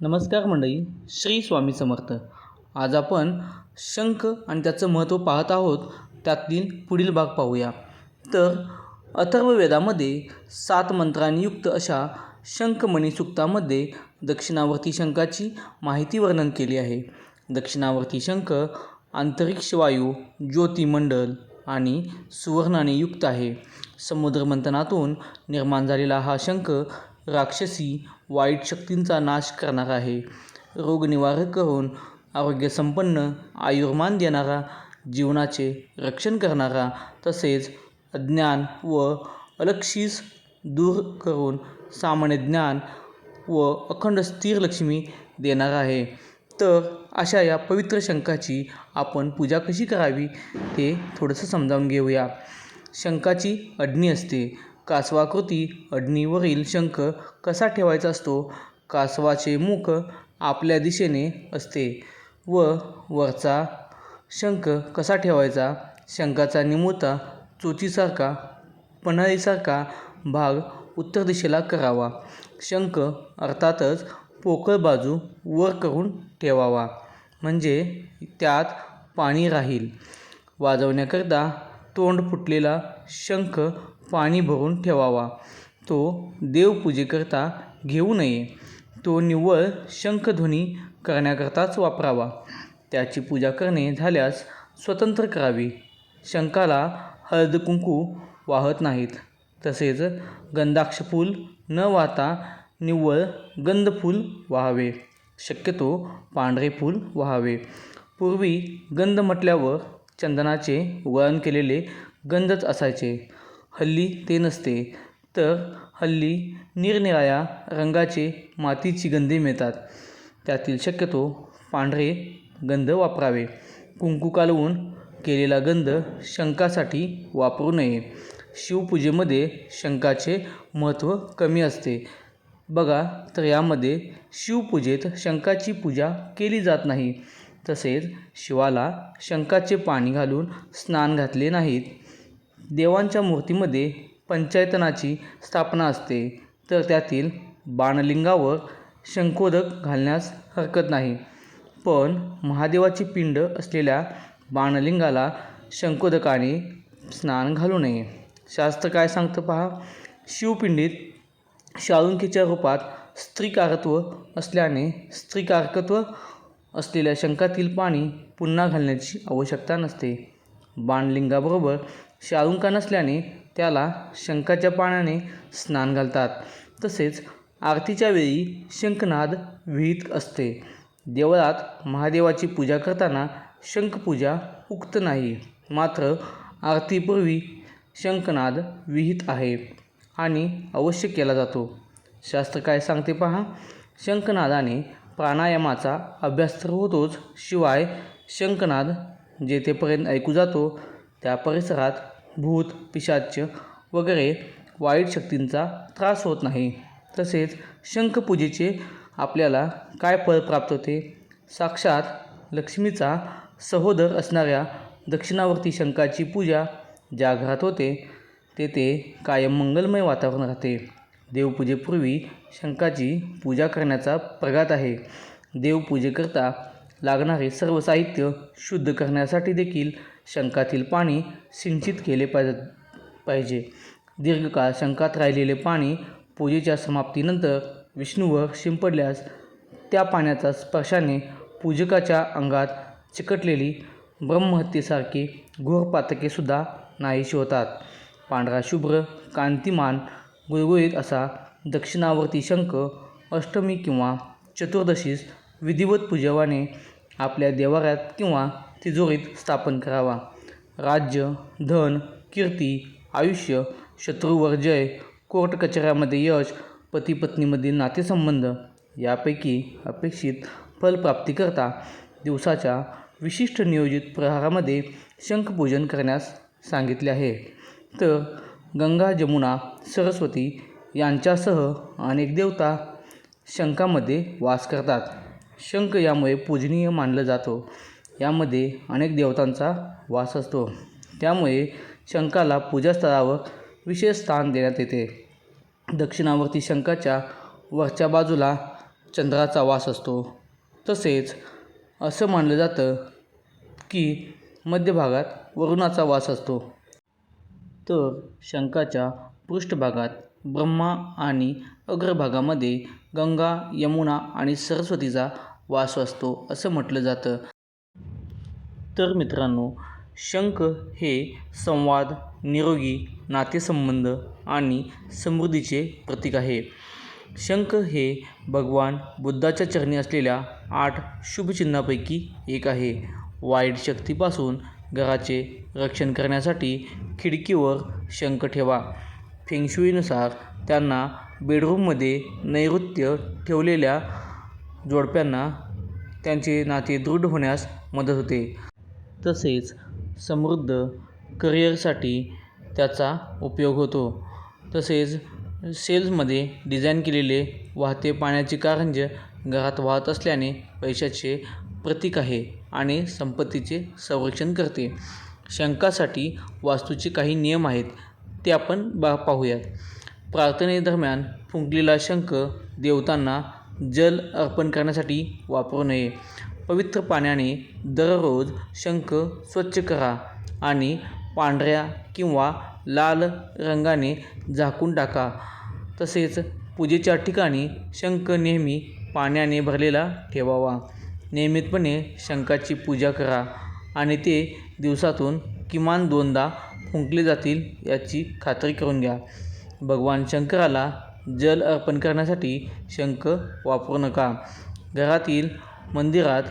नमस्कार मंडळी श्री स्वामी समर्थ. आज आपण शंख आणि त्याचं महत्त्व पाहत आहोत. त्यातील पुढील भाग पाहूया. तर अथर्ववेदामध्ये सात मंत्रांयुक्त अशा शंखमणी सुक्तामध्ये दक्षिणावर्ती शंखाची माहिती वर्णन केली आहे. दक्षिणावर्ती शंख अंतरिक्ष वायू ज्योतिमंडल आणि सुवर्णाने युक्त आहे. समुद्रमंथनातून निर्माण झालेला हा शंख राक्षसी वाईट शक्तींचा नाश करणार आहे. रोगनिवारक करून आरोग्यसंपन्न आयुर्मान देणारा जीवनाचे रक्षण करणारा तसेच अज्ञान व अलक्षीस दूर करून सामान्य ज्ञान व अखंड स्थिर लक्ष्मी देणार आहे. तर अशा या पवित्र शंखाची आपण पूजा कशी करावी ते थोडंसं समजावून घेऊया. शंखाची अडणी असते. कासवाकृती अडणीवरील शंख कसा ठेवायचा असतो? कासवाचे मुख आपल्या दिशेने असते व वरचा शंख कसा ठेवायचा? शंखाचा निमुळता चोचीसारखा पन्हाळीसारखा भाग उत्तर दिशेला करावा. शंख अर्थातच पोकळ बाजू वर करून ठेवावा. म्हणजे त्यात पाणी राहील. वाजवण्याकरता तोंड फुटलेला शंख पाणी भरून ठेवावा. तो देवपूजेकरता घेऊ नये. तो निव्वळ शंखध्वनी करण्याकरताच वापरावा. त्याची पूजा करणे झाल्यास स्वतंत्र करावी. शंखाला हळद कुंकू वाहत नाहीत. तसेच गंधाक्षफूल न वाहता निव्वळ गंधफूल वाहावे. शक्यतो पांढरे फूल वाहावे. पूर्वी गंध म्हटल्यावर चंदनाचे वळण केलेले गंधच असायचे. हल्ली ते नसते. तर हल्ली निरनिराळ्या रंगाचे मातीची गंधे मिळतात. त्यातील शक्यतो पांढरे गंध वापरावे. कुंकू कालवून केलेला गंध शंखासाठी वापरू नये. शिवपूजेमध्ये शंखाचे महत्त्व कमी असते. बघा तर यामध्ये शिवपूजेत शंखाची पूजा केली जात नाही. तसेच शिवाला शंखाचे पाणी घालून स्नान घातले नाहीत. देवांच्या मूर्तीमध्ये पंचायतनाची स्थापना असते. तर त्यातील बाणलिंगावर शंखोदक घालण्यास हरकत नाही. पण महादेवाची पिंड असलेल्या बाणलिंगाला शंखोदकाने स्नान घालू नये. शास्त्र काय सांगतं पहा? शिवपिंडीत शाळुंकीच्या रूपात स्त्रीकारत्व असल्याने स्त्रीकारकत्व असलेल्या शंखातील पाणी पुन्हा घालण्याची आवश्यकता नसते. बाणलिंगाबरोबर शाळुंका नसल्याने त्याला शंखाच्या पाण्याने स्नान घालतात. तसेच आरतीच्या वेळी शंखनाद विहित असते. देवळात महादेवाची पूजा करताना शंखपूजा उक्त नाही. मात्र आरतीपूर्वी शंखनाद विहित आहे आणि अवश्य केला जातो. शास्त्र काय सांगते पहा. शंखनादाने प्राणायामाचा अभ्यास तर होतोच. शिवाय शंखनाद जेथेपर्यंत ऐकू जातो त्या परिसरात भूत पिशाच वगैरे वाईट शक्तींचा त्रास होत नाही. तसेच शंखपूजेचे आपल्याला काय फळ प्राप्त होते? साक्षात लक्ष्मीचा सहोदर असणाऱ्या दक्षिणावर्ती शंखाची पूजा ज्या घरात होते तेथे कायम मंगलमय वातावरण राहते. देवपूजेपूर्वी शंखाची पूजा करण्याचा प्रघात आहे. देवपूजेकरता लागणारे सर्व साहित्य शुद्ध करण्यासाठी देखील शंखातील पाणी सिंचित केले पाहिजे पाहिजे. दीर्घकाळ शंखात राहिलेले पाणी पूजेच्या समाप्तीनंतर विष्णूवर शिंपडल्यास त्या पाण्याचा स्पर्शाने पूजकाच्या अंगात चिकटलेली ब्रह्महत्येसारखी घोर पातकेसुद्धा नाहीशी होतात. पांढरा शुभ्र कांतिमान गुळगुळीत असा दक्षिणावर्ती शंख अष्टमी किंवा चतुर्दशीस विधिवत पूजवाने आपल्या देवाऱ्यात किंवा तिजोरीत स्थापन करावा. राज्य धन कीर्ती आयुष्य शत्रूवर जय कोर्ट कचऱ्यामध्ये यश पती पत्नीमधील नातेसंबंध यापैकी अपेक्षित फलप्राप्तीकरता दिवसाच्या विशिष्ट नियोजित प्रहारामध्ये शंखपूजन करण्यास सांगितले आहे. तर गंगा जमुना सरस्वती यांच्यासह अनेक देवता शंखामध्ये वास करतात. शंख यामुळे पूजनीय मानलं जातो. यामध्ये अनेक देवतांचा वास असतो. त्यामुळे शंखाला पूजास्थळावर विशेष स्थान देण्यात येते. दक्षिणावर्ती शंखाच्या वरच्या बाजूला चंद्राचा वास असतो. तसेच असं मानलं जातं की मध्यभागात वरुणाचा वास असतो. तर शंखाच्या पृष्ठभागात ब्रह्मा आणि अग्रभागामध्ये गंगा यमुना आणि सरस्वतीचा वास असतो असं म्हटलं जातं. तर मित्रांनो शंख हे संवाद निरोगी नातेसंबंध आणि समृद्धीचे प्रतीक आहे. शंख हे भगवान बुद्धाच्या चरणी असलेल्या आठ शुभचिन्हांपैकी एक आहे. वाईट शक्तीपासून घराचे रक्षण करण्यासाठी खिडकीवर शंख ठेवा. फेंगशुईनुसार त्यांना बेडरूममध्ये नैऋत्य ठेवलेल्या जोडप्यांना त्यांचे नाते दृढ होण्यास मदत होते. तसेच समृद्ध करिअरसाठी त्याचा उपयोग होतो. तसेच सेल्समध्ये डिझाईन केलेले वाहते पाण्याचे कारंजे घरात वाहत असल्याने पैशाचे प्रतीक आहे आणि संपत्तीचे संरक्षण करते. शंकासाठी वास्तूचे काही नियम आहेत ते आपण बा पाहूयात. प्रार्थनेदरम्यान फुंकलेला शंख देवतांना जल अर्पण करण्यासाठी वापरू नये. पवित्र पाण्याने दररोज शंख स्वच्छ करा आणि पांढऱ्या किंवा लाल रंगाने झाकून टाका. तसेच पूजेच्या ठिकाणी शंख नेहमी पाण्याने भरलेला ठेवावा. नियमितपणे शंखाची पूजा करा आणि ते दिवसातून किमान दोनदा फुंकले जातील याची खात्री करून घ्या. भगवान शंकराला जल अर्पण करण्यासाठी शंख वापरू नका. घरातील मंदिरात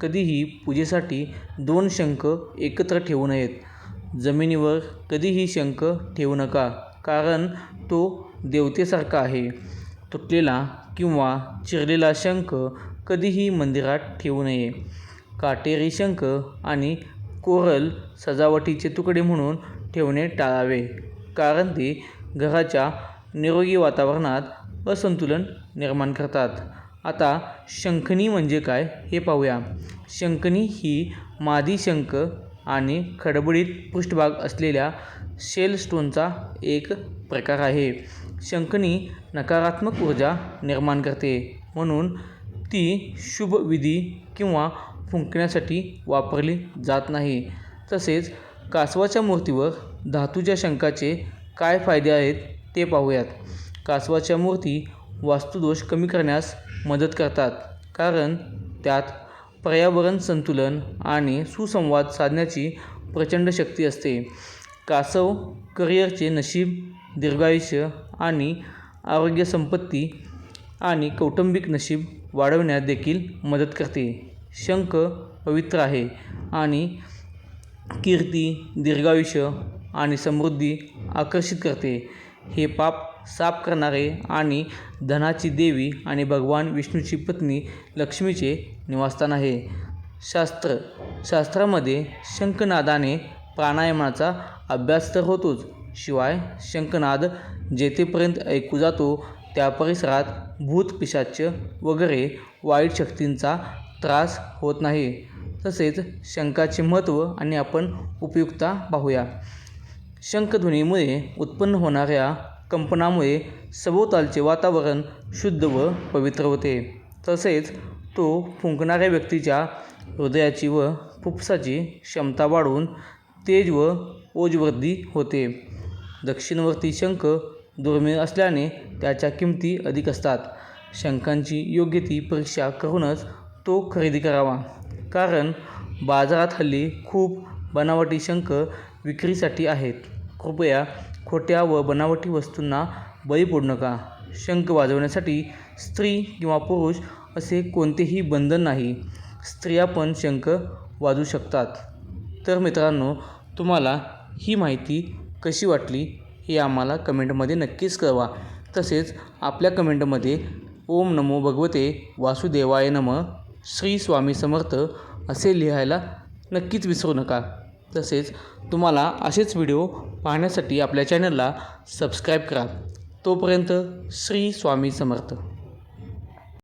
कधीही पूजेसाठी दोन शंख एकत्र ठेवू नयेत. जमिनीवर कधीही शंख ठेवू नका कारण तो देवतेसारखा आहे. तुटलेला किंवा चिरलेला शंख कधीही मंदिरात ठेवू नये. काटेरी शंख आणि कोरल सजावटीचे तुकडे म्हणून ठेवणे टाळावे कारण ते घराच्या निरोगी वातावरणात असंतुलन निर्माण करतात. आता शंखनी म्हणजे काय हे पाहूया. शंखनी ही मादी शंख आणि खडबडीत पृष्ठभाग असलेल्या शेल स्टोनचा एक प्रकार आहे. शंखनी नकारात्मक ऊर्जा निर्माण करते. म्हणून ती शुभविधी किंवा फुंकण्यासाठी वापरली जात नाही. तसेच कासवाच्या मूर्तीवर धातूच्या शंखाचे काय फायदे आहेत ते पाहूयात. कासवाच्या मूर्ती वास्तुदोष कमी करण्यास मदत करतात. कारण त्यात पर्यावरण संतुलन आणि सुसंवाद साधण्याची प्रचंड शक्ती असते. कासव करिअरचे नशीब दीर्घायुष्य आणि आरोग्य संपत्ती आणि कौटुंबिक नशीब वाढवण्यात देखील मदत करते. शंख पवित्र आहे आणि कीर्ती दीर्घायुष्य आणि समृद्धी आकर्षित करते. हे पाप साफ करणारे आणि धनाची देवी आणि भगवान विष्णूची पत्नी लक्ष्मीचे निवासस्थान आहे. शास्त्र शास्त्रामध्ये शंखनादाने प्राणायामाचा अभ्यास तर होतोच. शिवाय शंखनाद जेथेपर्यंत ऐकू जातो त्या परिसरात भूत पिशाच वगैरे वाईट शक्तींचा त्रास होत नाही. तसेच शंखाचे महत्त्व आणि आपण उपयुक्तता पाहूया. शंखध्वनीमुळे उत्पन्न होणाऱ्या कंपनामुळे सभोवतालचे वातावरण शुद्ध व पवित्र होते. तसेच तो फुंकणाऱ्या व्यक्तीच्या हृदयाची व फुफ्फुसाची क्षमता वाढवून तेज व ओजवृद्धी होते. दक्षिणवर्ती शंख दुर्मिळ असल्याने त्याच्या किमती अधिक असतात. शंखांची योग्य ती परीक्षा करूनच तो खरेदी करावा. कारण बाजारात हल्ली खूप बनावटी शंख विक्रीसाठी आहेत. कृपया खोट्या व बनावटी वस्तूंना बळी पडू नका. शंख वाजवण्यासाठी स्त्री किंवा पुरुष असे कोणतेही बंधन नाही. स्त्रिया पण शंख वाजू शकतात. तर मित्रांनो तुम्हाला ही माहिती कशी वाटली हे आम्हाला कमेंटमध्ये नक्कीच कळवा. तसेच आपल्या कमेंटमध्ये ओम नमो भगवते वासुदेवाय नम श्री स्वामी समर्थ असे लिहायला नक्कीच विसरू नका. तसेच तुम्हाला असेच व्हिडिओ पाहण्यासाठी आपल्या चॅनलला सबस्क्राईब करा. तोपर्यंत श्री स्वामी समर्थ.